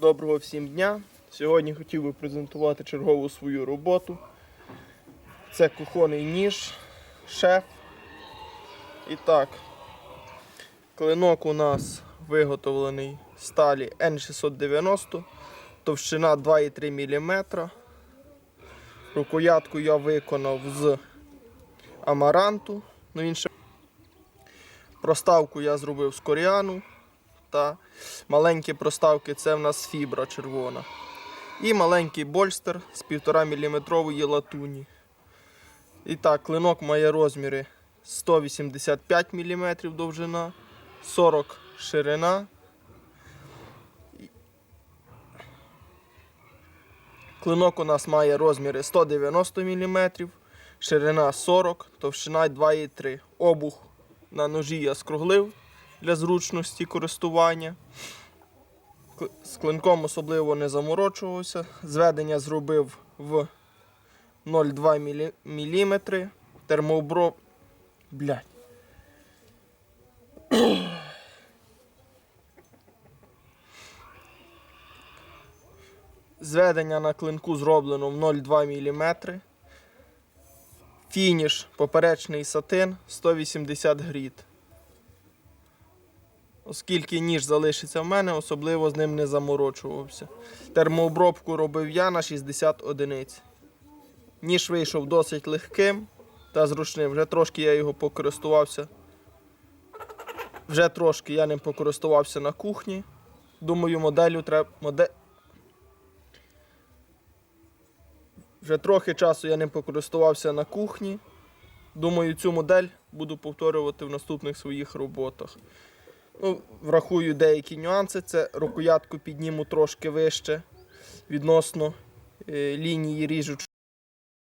Доброго всім дня. Сьогодні хотів би презентувати чергову свою роботу. Це кухонний ніж, шеф. І так, клинок у нас виготовлений з сталі N690, товщина 2,3 мм. Рукоятку я виконав з амаранту. Ну, він ще... Проставку я зробив з коріану та маленькі проставки це в нас фібра червона. І маленький больстер з 1,5 мм латуні. І так, клинок має розміри 185 мм довжина, 40 ширина. Клинок у нас має розміри 190 мм, ширина 40, товщина 2,3. Обух на ножі я скруглив для зручності користування. З клинком особливо не заморочувався. Зведення зробив в 0,2 мм. Термооброб. Блядь. Зведення на клинку зроблено в 0,2 мм. Фініш поперечний сатин 180 гріт. Оскільки ніж залишиться в мене, особливо з ним не заморочувався. Термообробку робив я на 60 одиниць. Ніж вийшов досить легким та зручним. Вже трошки я його покористувався. Вже трошки я ним покористувався на кухні. Думаю, моделю треба. Моде... Вже трохи часу я ним покористувався на кухні. Думаю, цю модель буду повторювати в наступних своїх роботах. Ну, врахую деякі нюанси. Це рукоятку підніму трошки вище відносно е, лінії ріжучої.